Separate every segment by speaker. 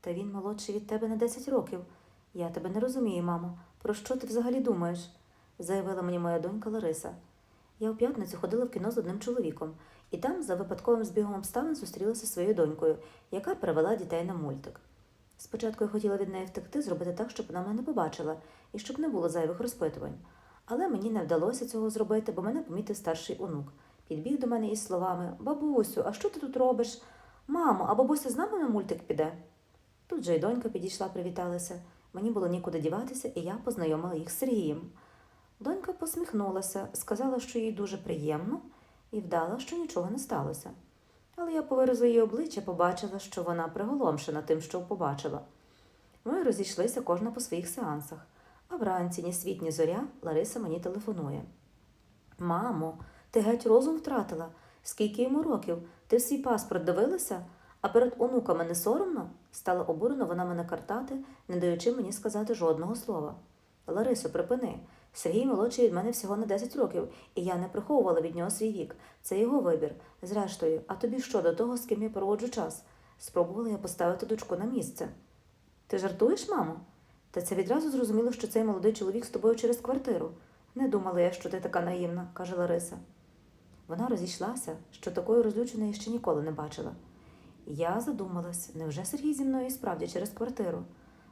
Speaker 1: Та він молодший від тебе на 10 років. Я тебе не розумію, мамо. Про що ти взагалі думаєш? заявила мені моя донька Лариса. Я у п'ятницю ходила в кіно з одним чоловіком, і там, за випадковим збігом обставин, зустрілася зі своєю донькою, яка привела дітей на мультик. Спочатку я хотіла від неї втекти, зробити так, щоб вона мене не побачила, і щоб не було зайвих розпитувань. Але мені не вдалося цього зробити, бо мене помітив старший онук. Підбіг до мене із словами Бабусю, а що ти тут робиш? Мамо, а бабуся з нами на мультик піде? Тут же й донька підійшла, привіталася. Мені було нікуди діватися, і я познайомила їх з Сергієм. Донька посміхнулася, сказала, що їй дуже приємно, і вдала, що нічого не сталося. Але я по виразу її обличчя побачила, що вона приголомшена тим, що побачила. Ми розійшлися кожна по своїх сеансах, а вранці ні світ, ні зоря Лариса мені телефонує. Мамо, ти геть розум втратила. Скільки йому років? Ти в свій паспорт дивилася? А перед онуками не соромно? Стала обурено вона мене картати, не даючи мені сказати жодного слова. Ларисо, припини. Сергій молодший від мене всього на 10 років, і я не приховувала від нього свій вік. Це його вибір. Зрештою, а тобі що до того, з ким я проводжу час? Спробувала я поставити дочку на місце. Ти жартуєш, мамо? Та це відразу зрозуміло, що цей молодий чоловік з тобою через квартиру. Не думала я, що ти така наївна, каже Лариса. Вона розійшлася, що такої розлюченої ще ніколи не бачила. Я задумалась, невже Сергій зі мною і справді через квартиру?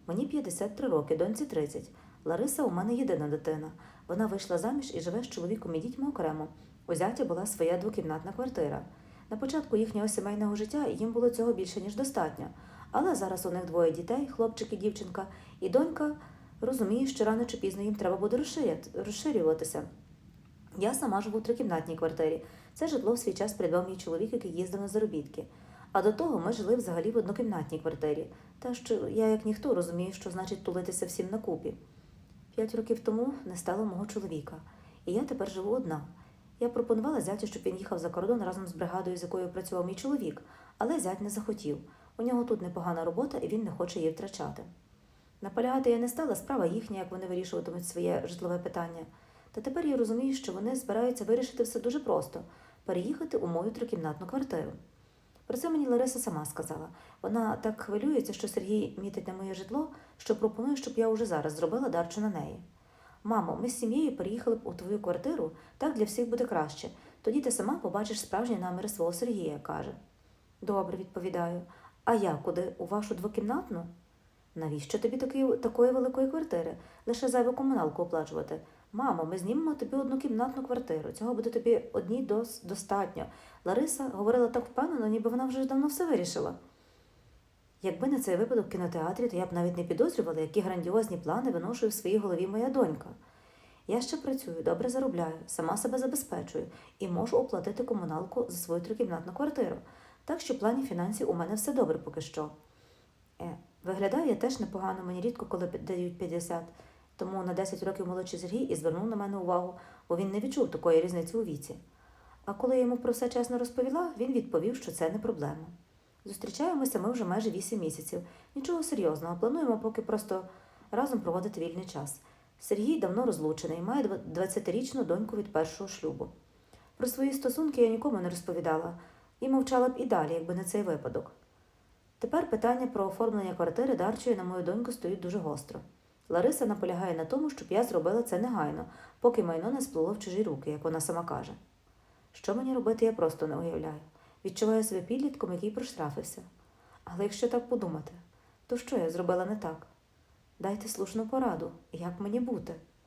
Speaker 1: Мені 53 роки, доньці 30. Лариса у мене єдина дитина. Вона вийшла заміж і живе з чоловіком і дітьми окремо. У зятя була своя двокімнатна квартира. На початку їхнього сімейного життя їм було цього більше, ніж достатньо. Але зараз у них двоє дітей, хлопчик і дівчинка, і донька розуміє, що рано чи пізно їм треба буде розширюватися. Я сама живу у трикімнатній квартирі. Це житло в свій час придбав мій чоловік, який їздив на заробітки. А до того ми жили взагалі в однокімнатній квартирі. Та що я, як ніхто, розумію, що значить тулитися всім на купі. П'ять років тому не стало мого чоловіка, і я тепер живу одна. Я пропонувала зятю, щоб він їхав за кордон разом з бригадою, з якою працював мій чоловік, але зять не захотів. У нього тут непогана робота, і він не хоче її втрачати. Наполягати я не стала, справа їхня, як вони вирішуватимуть своє житлове питання. Та тепер я розумію, що вони збираються вирішити все дуже просто переїхати у мою трикімнатну квартиру. Про це мені Лариса сама сказала. Вона так хвилюється, що Сергій мітить на моє житло, що пропонує, щоб я уже зараз зробила дарчу на неї. Мамо, ми з сім'єю переїхали б у твою квартиру, так для всіх буде краще. Тоді ти сама побачиш справжні наміри свого Сергія, каже. Добре, відповідаю. А я куди? У вашу двокімнатну? Навіщо тобі такої, великої квартири? Лише зайву комуналку оплачувати. Мамо, ми знімемо тобі однокімнатну квартиру. Цього буде тобі одній дос достатньо. Лариса говорила так впевнено, ніби вона вже давно все вирішила. Якби не цей випадок в кінотеатрі, то я б навіть не підозрювала, які грандіозні плани виношує в своїй голові моя донька. Я ще працюю, добре заробляю, сама себе забезпечую і можу оплатити комуналку за свою трикімнатну квартиру. Так що в плані фінансів у мене все добре поки що. Е, виглядаю я теж непогано, мені рідко, коли дають 50, тому на 10 років молодший Сергій і звернув на мене увагу, бо він не відчув такої різниці у віці. А коли я йому про все чесно розповіла, він відповів, що це не проблема. Зустрічаємося ми вже майже 8 місяців. Нічого серйозного, плануємо поки просто разом проводити вільний час. Сергій давно розлучений, має 20-річну доньку від першого шлюбу. Про свої стосунки я нікому не розповідала і мовчала б і далі, якби не цей випадок. Тепер питання про оформлення квартири дарчої на мою доньку стоїть дуже гостро. Лариса наполягає на тому, щоб я зробила це негайно, поки майно не сплуло в чужі руки, як вона сама каже. Що мені робити, я просто не уявляю. Відчуваю себе підлітком, який проштрафився. Але якщо так подумати, то що я зробила не так? Дайте слушну пораду, як мені бути.